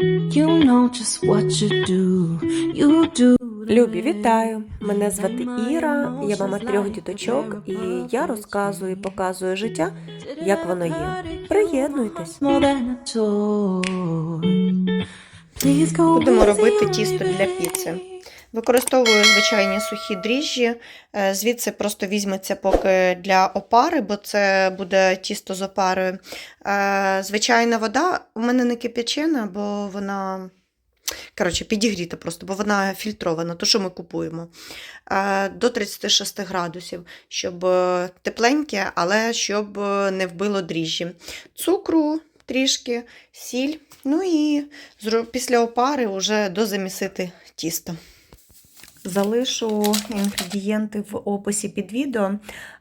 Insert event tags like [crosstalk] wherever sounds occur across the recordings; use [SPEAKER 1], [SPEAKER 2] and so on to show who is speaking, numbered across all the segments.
[SPEAKER 1] You know just what you do. You do.
[SPEAKER 2] Любі, вітаю! Мене звати Іра, я мама трьох діточок, і я розказую і показую життя, як воно є. Приєднуйтесь.
[SPEAKER 3] Будемо робити тісто для піци. Використовую звичайні сухі дріжджі, е, звідси просто візьметься поки для опари, бо це буде тісто з опарою. Е, Звичайна вода у мене не кип'ячена, бо вона. Коротше, підігріта просто, бо вона фільтрована, то що ми купуємо. Е, До 36 градусів, щоб тепленьке, але щоб не вбило дріжджі. Цукру трішки, сіль. Ну і після опари вже дозамісити тісто. Залишу інгредієнти в описі під відео,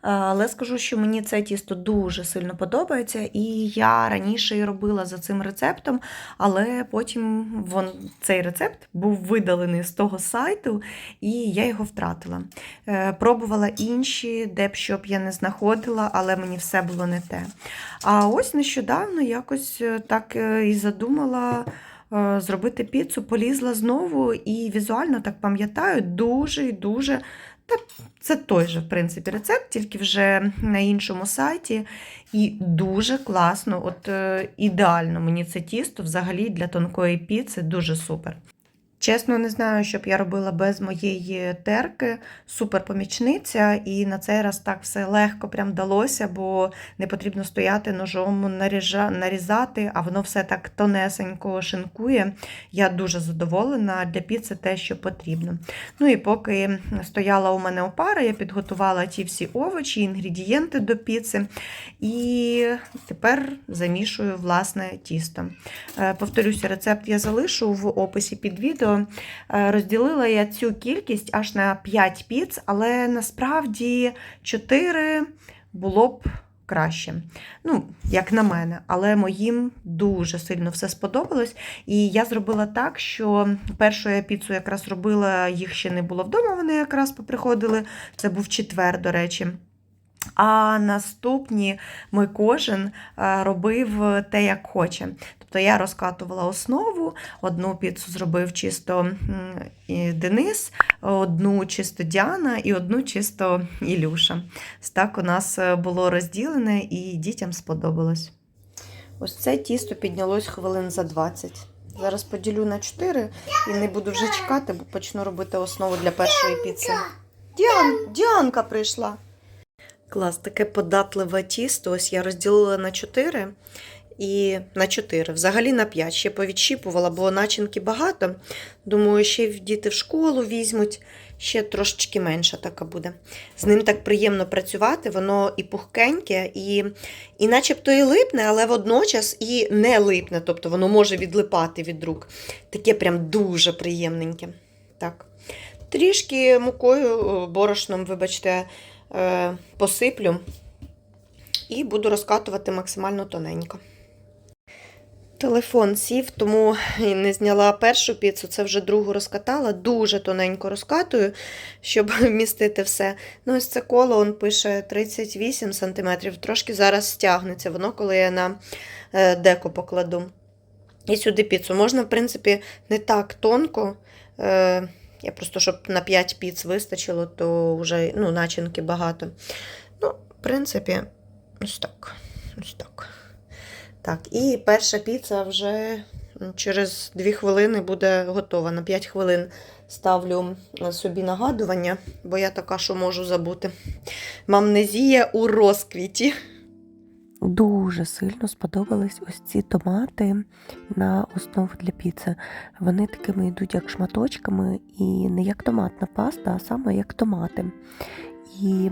[SPEAKER 3] але скажу, що мені це тісто дуже сильно подобається, і я раніше і робила за цим рецептом, але потім вон, цей рецепт був видалений з того сайту, і я його втратила. Е, Пробувала інші, де б що б я не знаходила, але мені все було не те. А ось нещодавно якось е, так е, і задумала е, зробити піцу, полізла знову і візуально так пам'ятаю, дуже і дуже. Та це той же, в принципі, рецепт, тільки вже на іншому сайті. І дуже класно, от е, ідеально мені це тісто взагалі для тонкої піци дуже супер. Чесно, не знаю, що б я робила без моєї терки. Супер помічниця, і на цей раз так все легко прям вдалося, бо не потрібно стояти ножом нарізати, а воно все так тонесенько шинкує. Я дуже задоволена для піци те, що потрібно. Ну і поки стояла у мене опара, я підготувала ті всі овочі, інгредієнти до піци. І тепер замішую власне тісто. Е, Повторюся, рецепт я залишу в описі під відео. Е, Розділила я цю кількість аж на 5 піц, але насправді 4 було б краще. Ну, як на мене, але моїм дуже сильно все сподобалось. І я зробила так, що першу я піцу якраз робила, їх ще не було вдома, вони якраз поприходили. Це був четвер, до речі. А наступні ми кожен е, робив те, як хоче. Тобто я розкатувала основу, одну піцу зробив чисто Денис, одну чисто Діана і одну чисто Ілюша. Так у нас е, було розділене і дітям сподобалось. Ось це тісто піднялось хвилин за 20. Зараз поділю на 4 і не буду вже чекати, бо почну робити основу для першої піци. Діан, Діанка прийшла. Клас, таке податливе тісто. Ось я розділила на 4 і на 4, взагалі на 5. Ще повідщіпувала, бо начинки багато. Думаю, ще діти в школу візьмуть, ще трошечки менша така буде. З ним так приємно працювати, воно і пухкеньке, і, і начебто і липне, але водночас і не липне, тобто воно може відлипати від рук. Таке прям дуже приємненьке. Так. Трішки мукою, борошном, вибачте, посиплю і буду розкатувати максимально тоненько. Телефон сів, тому не зняла першу піцу, це вже другу розкатала. Дуже тоненько розкатую, щоб [laughs] вмістити все. Ну, ось це коло он пише 38 см. Трошки зараз стягнеться воно, коли я на е, деко покладу. І сюди піцу. Можна, в принципі, не так тонко. Е, я просто, щоб на 5 піц вистачило, то вже ну, начинки багато. Ну, в принципі, ось так. Ось так. Так, і перша піца вже через 2 хвилини буде готова. На 5 хвилин ставлю собі нагадування, бо я така, що можу забути. Мамнезія у розквіті.
[SPEAKER 2] Дуже сильно сподобались ось ці томати на основу для піци. Вони такими йдуть як шматочками, і не як томатна паста, а саме як томати. І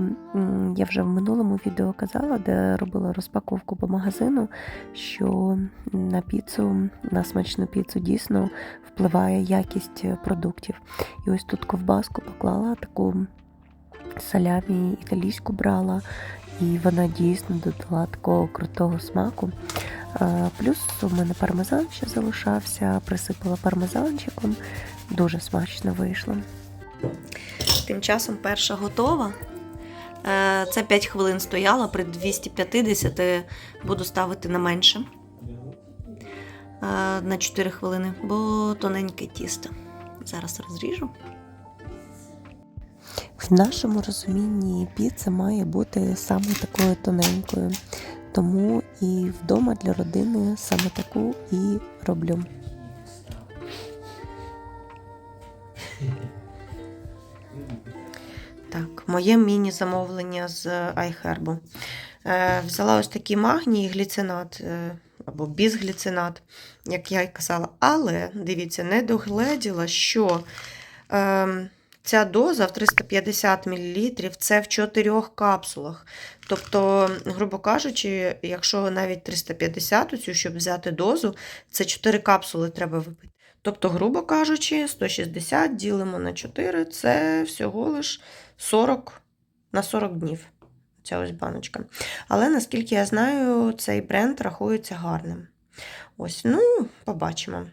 [SPEAKER 2] я вже в минулому відео казала, де робила розпаковку по магазину, що на піцу, на смачну піцу дійсно впливає якість продуктів. І ось тут ковбаску поклала таку салямі італійську брала, і вона дійсно додала такого крутого смаку. Плюс у мене пармезан ще залишався, присипала пармезанчиком. Дуже смачно вийшло.
[SPEAKER 3] Тим часом перша готова. Е, Це 5 хвилин стояла при 250, буду ставити на менше.
[SPEAKER 1] на 4 хвилини, бо тоненьке тісто. Зараз розріжу.
[SPEAKER 2] В нашому розумінні піца має бути саме такою тоненькою. Тому і вдома для родини саме таку і роблю.
[SPEAKER 3] Так, моє міні-замовлення з iHerb. Е, взяла ось такий магній гліцинат е, або бізгліцинат, як я й казала. Але дивіться, не догледіла, що е, ця доза в 350 мл це в 4 капсулах. Тобто, грубо кажучи, якщо навіть 350, оцю, щоб взяти дозу, це 4 капсули треба випити. Тобто, грубо кажучи, 160 ділимо на 4 це всього лиш 40 на 40 днів. Ця ось баночка. Але наскільки я знаю, цей бренд рахується гарним. Ось, ну, побачимо.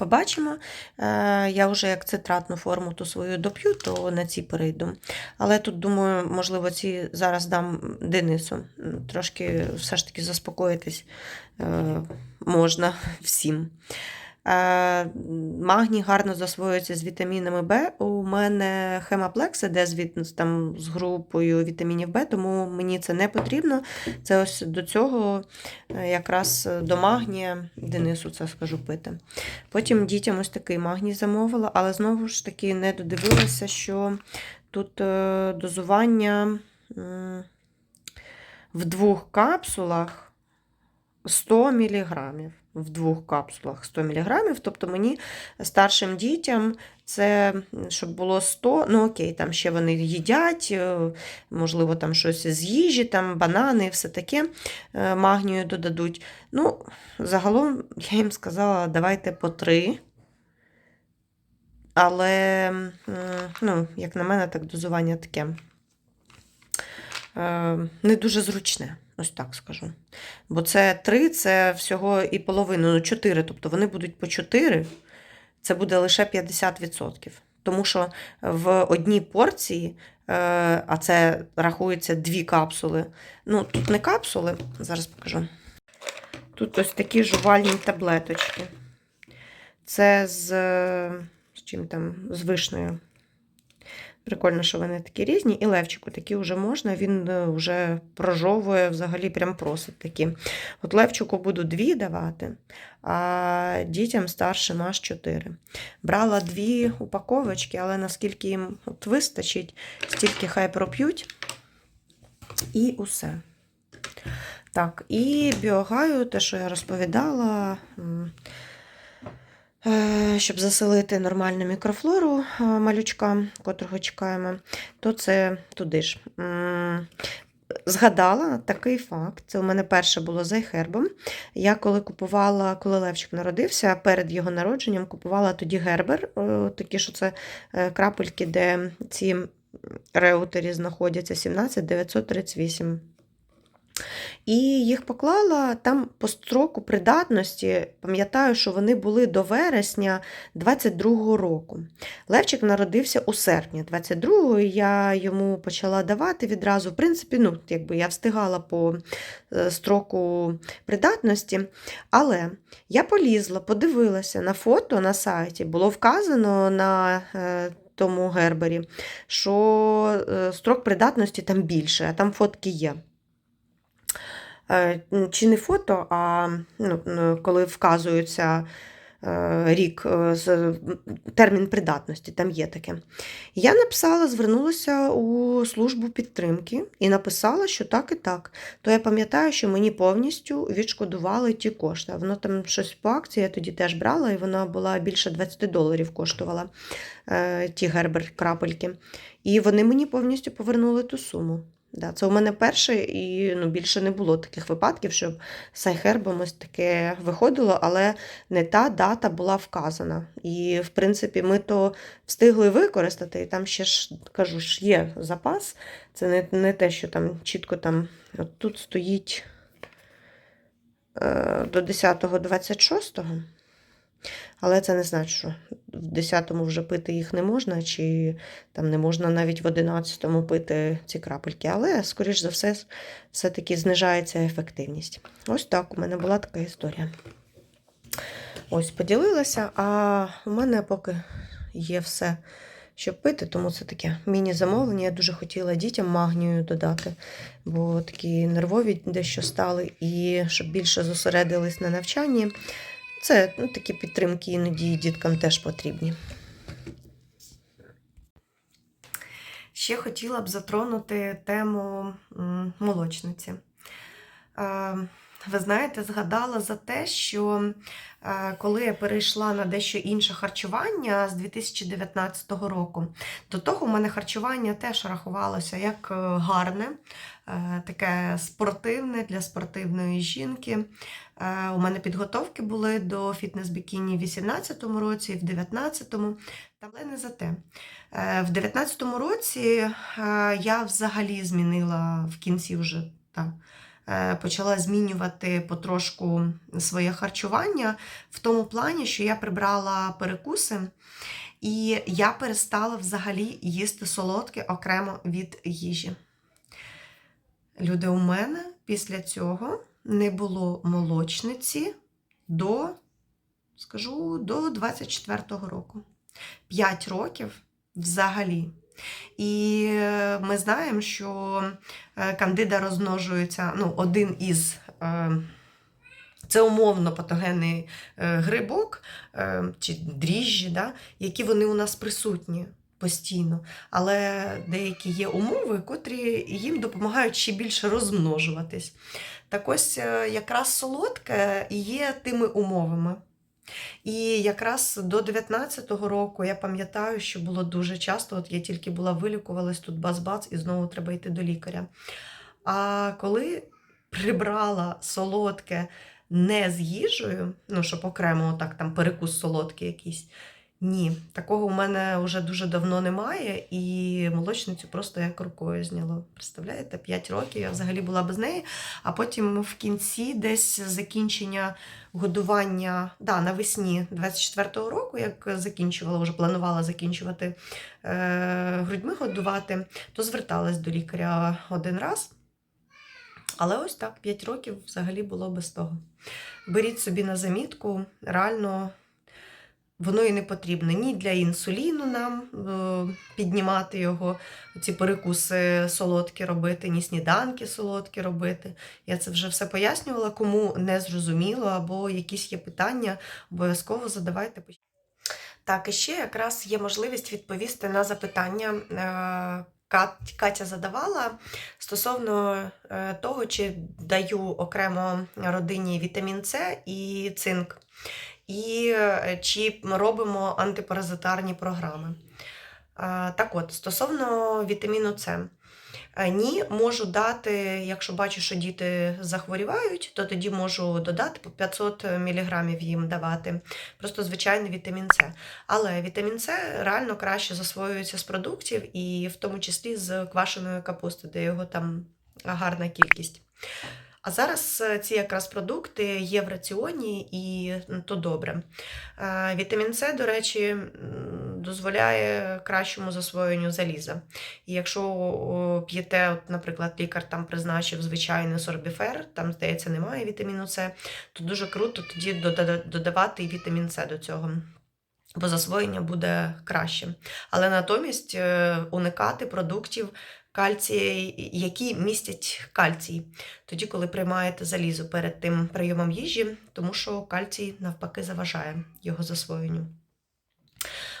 [SPEAKER 3] Побачимо. Е, Я вже як цитратну форму ту свою доп'ю, то на ці перейду. Але тут, думаю, можливо, ці зараз дам Денису. Трошки все ж таки заспокоїтись е, можна всім. Е, Магній гарно засвоюється з вітамінами Б. У мене хемаплекс іде з, там, з групою вітамінів Б, тому мені це не потрібно. Це ось до цього е, якраз до магнія Денису це скажу пити. Потім дітям ось такий магній замовила, але знову ж таки не додивилася, що тут е, дозування в двох капсулах 100 мг. В двох капсулах 100 мг. Тобто мені старшим дітям це, щоб було 100, ну окей, там ще вони їдять, е, можливо, там щось з їжі, там банани все таке е, магнію додадуть. Ну, загалом я їм сказала, давайте по 3. Але, ну, як на мене, так дозування таке е, не дуже зручне. Ось так скажу. Бо це 3, це всього і половину, ну 4, тобто вони будуть по 4, це буде лише 50%. Тому що в одній порції, е, а це рахується дві капсули. Ну, тут не капсули, зараз покажу. Тут ось такі жувальні таблеточки. Це з, з чим там, з вишнею. Прикольно, що вони такі різні. І левчику такі вже можна, він е, вже прожовує, взагалі прям просить такі. От левчику буду дві давати, а дітям старшим аж чотири. Брала дві упаковочки, але наскільки їм от вистачить, стільки хай проп'ють. І усе. Так, і біогаю, те, що я розповідала. Е, Щоб заселити нормальну мікрофлору е, малючка, котрого чекаємо, то це туди ж. Згадала такий факт. Це у мене перше було з айхербом. Я коли купувала, коли Левчик народився, перед його народженням купувала тоді гербер, е, такі, що це крапельки, де ці реутері знаходяться 17938. І їх поклала там по строку придатності. Пам'ятаю, що вони були до вересня 22-го року. Левчик народився у серпні 22-го, і я йому почала давати відразу. В принципі, ну, якби я встигала по е, строку придатності. Але я полізла, подивилася на фото на сайті, було вказано на. е, Тому гербері, що е, строк придатності там більше, а там фотки є. Е, Чи не фото, а ну, коли вказується е, рік, е, з- термін придатності, там є таке. Я написала, звернулася у службу підтримки і написала, що так і так. То я пам'ятаю, що мені повністю відшкодували ті кошти. Воно там щось по акції, я тоді теж брала, і вона була більше 20 доларів коштувала ті гербер крапельки. І вони мені повністю повернули ту суму. Да, це у мене перше, і ну, більше не було таких випадків, щоб з айхербом ось таке виходило, але не та дата була вказана. І, в принципі, ми то встигли використати, і там ще ж кажу, ж є запас. Це не, не те, що там чітко там от тут стоїть е, до 10-26. Але це не значить, що в 10-му вже пити їх не можна, чи там не можна навіть в 11-му пити ці крапельки. Але, скоріш за все, все-таки знижається ефективність. Ось так у мене була така історія. Ось поділилася, а у мене поки є все, щоб пити, тому це таке міні-замовлення. Я дуже хотіла дітям магнію додати, бо такі нервові дещо стали, і щоб більше зосередились на навчанні. Це ну, такі підтримки іноді діткам теж потрібні. Ще хотіла б затронути тему молочниці. Ви знаєте, згадала за те, що коли я перейшла на дещо інше харчування з 2019 року, до того у мене харчування теж рахувалося як е, гарне, е, таке спортивне для спортивної жінки. Е, У мене підготовки були до фітнес-бікіні в 2018 році, і в 2019, але не за те. Е, В 2019 році е, я взагалі змінила в кінці вже так. е, Почала змінювати потрошку своє харчування в тому плані, що я прибрала перекуси, і я перестала взагалі їсти солодке окремо від їжі. Люди, у мене після цього не було молочниці до, скажу, до 24-го року. 5 років взагалі. І е, ми знаємо, що е, кандида розмножується, ну, один із. е, Це умовно патогенний грибок чи дріжджі, да, які вони у нас присутні постійно. Але деякі є умови, котрі їм допомагають ще більше розмножуватись. Так ось е, якраз солодке є тими умовами. І якраз до 19-го року я пам'ятаю, що було дуже часто, от я тільки була вилікувалась, тут бац-бац, і знову треба йти до лікаря. А коли прибрала солодке не з їжею, ну, щоб окремо так там перекус солодкий якийсь, ні, такого у мене вже дуже давно немає, і молочницю просто як рукою зняло. Представляєте, 5 років я взагалі була без неї, а потім в кінці десь закінчення годування да, навесні 24-го року, як закінчувала, вже планувала закінчувати е, грудьми годувати, то зверталась до лікаря один раз. Але ось так, 5 років взагалі було без того. Беріть собі на замітку, реально воно і не потрібно ні для інсуліну нам е, піднімати його, ці перекуси солодкі робити, ні сніданки солодкі робити. Я це вже все пояснювала, кому не зрозуміло або якісь є питання, обов'язково задавайте. Так, і ще якраз є можливість відповісти на запитання. е, Катя задавала стосовно е, того, чи даю окремо родині вітамін С і цинк, і е, чи робимо антипаразитарні програми. Так от, стосовно вітаміну С. Е, Ні, можу дати, якщо бачу, що діти захворівають, то тоді можу додати по 500 мг їм давати. Просто звичайний вітамін С. Але вітамін С реально краще засвоюється з продуктів, і в тому числі з квашеної капусти, де його там гарна кількість. А зараз е, ці якраз продукти є в раціоні, і то добре. Е, Вітамін С, до речі, дозволяє кращому засвоєнню заліза. І якщо п'єте, от, наприклад, лікар там призначив звичайний сорбіфер, там, здається, немає вітаміну С, то дуже круто тоді додавати вітамін С до цього. Бо засвоєння буде краще. Але натомість е, уникати продуктів кальція, які містять кальцій, тоді, коли приймаєте залізо перед тим прийомом їжі, тому що кальцій навпаки заважає його засвоєнню.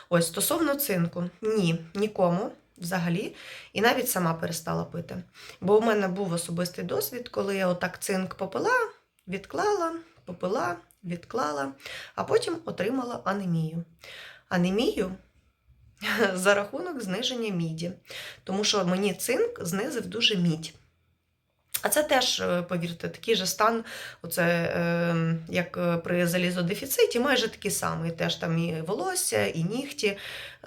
[SPEAKER 3] Ось стосовно цинку, ні, нікому взагалі, і навіть сама перестала пити. Бо у мене був особистий досвід, коли я отак цинк попила, відклала, попила, відклала, а потім отримала анемію. Анемію [laughs] за рахунок зниження міді, тому що мені цинк знизив дуже мідь. А це теж, е, повірте, такий же стан, оце, е, як е, при залізодефіциті, майже такий самий. Теж там і волосся, і нігті.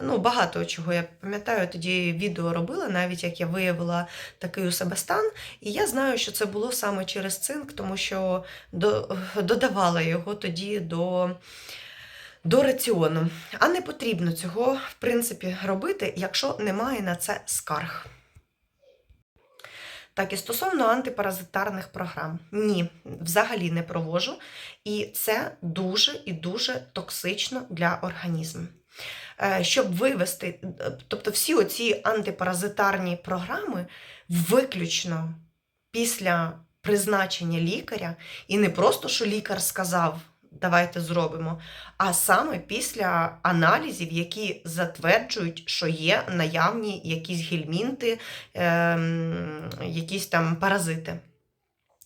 [SPEAKER 3] Ну, багато чого. Я пам'ятаю, тоді відео робила, навіть як я виявила такий у себе стан. І я знаю, що це було саме через цинк, тому що до, додавала його тоді до. До раціону. А не потрібно цього, в принципі, робити, якщо немає на це скарг. Так, і стосовно антипаразитарних програм, ні, взагалі не провожу. І це дуже і дуже токсично для організму. Е, Щоб вивести, е, тобто всі оці антипаразитарні програми виключно після призначення лікаря, і не просто, що лікар сказав, давайте зробимо, а саме після аналізів, які затверджують, що є наявні якісь гельмінти, ем, якісь там паразити.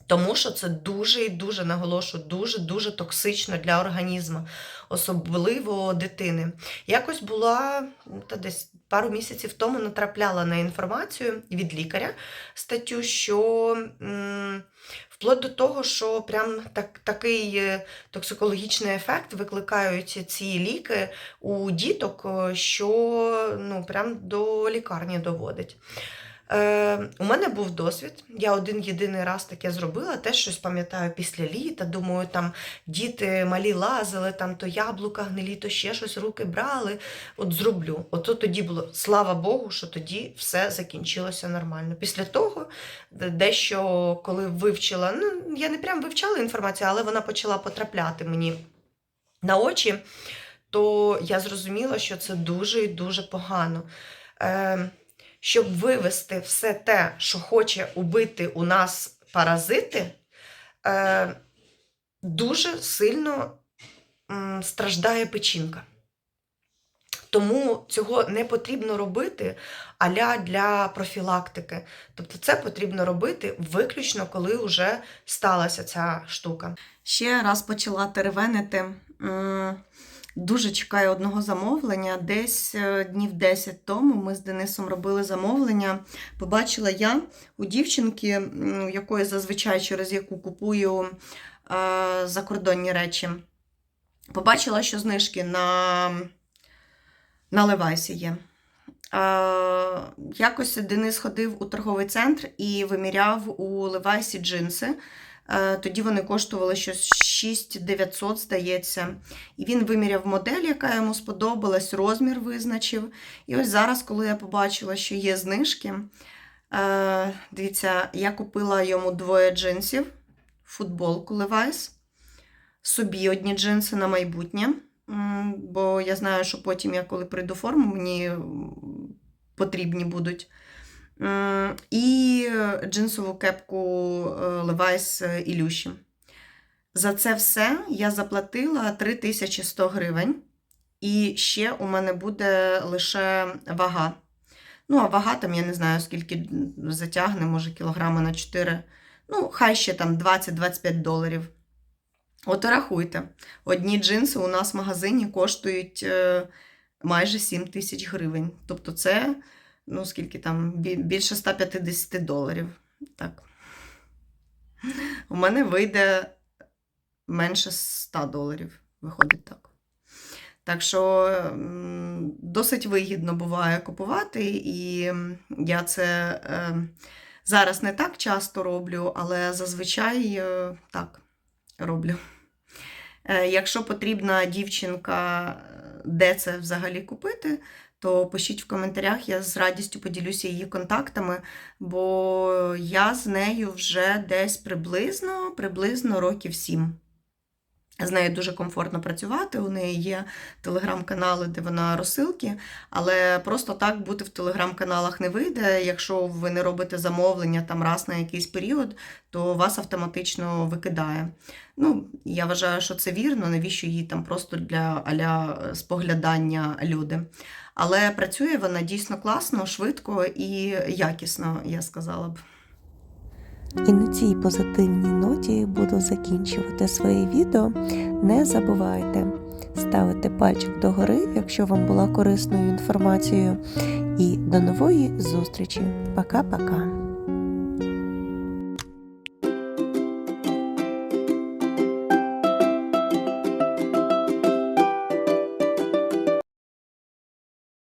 [SPEAKER 3] Тому що це дуже і дуже наголошую, дуже дуже токсично для організму, особливо дитини. Якось була ну, та десь пару місяців тому натрапляла на інформацію від лікаря статтю, що м, вплоть до того, що прям так, такий е, токсикологічний ефект викликають ці ліки у діток, е, що ну, прям до лікарні доводить. Е, у мене був досвід. Я один єдиний раз таке зробила, теж щось пам'ятаю після літа. Думаю, там діти малі лазили, там то яблука гнилі, то ще щось руки брали. От зроблю. Ото тоді було, слава Богу, що тоді все закінчилося нормально. Після того, дещо коли вивчила, ну я не прям вивчала інформацію, але вона почала потрапляти мені на очі, то я зрозуміла, що це дуже і дуже погано. Е, щоб вивести все те, що хоче убити у нас паразити, е, дуже сильно страждає печінка. Тому цього не потрібно робити аля для профілактики. Тобто це потрібно робити виключно, коли вже сталася ця штука. Ще раз почала теревенити. Дуже чекаю одного замовлення. Десь е, днів 10 тому ми з Денисом робили замовлення. Побачила я у дівчинки, у якої зазвичай через яку купую е, закордонні речі. Побачила, що знижки на, на Левайсі є. Е, якось Денис ходив у торговий центр і виміряв у Левайсі джинси. Е, Тоді вони коштували щось 6900, здається. І він виміряв модель, яка йому сподобалась, розмір визначив. І ось зараз, коли я побачила, що є знижки, е, дивіться, я купила йому двоє джинсів, футболку Levi's, собі одні джинси на майбутнє. Бо я знаю, що потім, я коли прийду форму, мені потрібні будуть. І джинсову кепку е, Levi's Ілюші. За це все я заплатила 3100 гривень. І ще у мене буде лише вага. Ну, а вага там, я не знаю, скільки затягне, може кілограма на 4. Ну, хай ще там 20-25 доларів. От рахуйте. Одні джинси у нас в магазині коштують е, майже 7 тисяч гривень. Тобто це, ну, скільки там, більше 150 доларів. Так. У мене вийде менше 100 доларів. Виходить так. Так що досить вигідно буває купувати, і я це е, зараз не так часто роблю, але зазвичай е, так роблю. Е, Якщо потрібна дівчинка, де це взагалі купити, то пишіть в коментарях, я з радістю поділюся її контактами, бо я з нею вже десь приблизно, приблизно років сім. З нею дуже комфортно працювати. У неї є телеграм-канали, де вона розсилки, але просто так бути в телеграм-каналах не вийде. Якщо ви не робите замовлення там раз на якийсь період, то вас автоматично викидає. Ну, я вважаю, що це вірно, навіщо їй там просто для аля споглядання люди. Але працює вона дійсно класно, швидко і якісно, я сказала б.
[SPEAKER 2] І на цій позитивній ноті буду закінчувати своє відео. Не забувайте ставити пальчик догори, якщо вам була корисною інформацією. І до нової зустрічі. Пока-пока.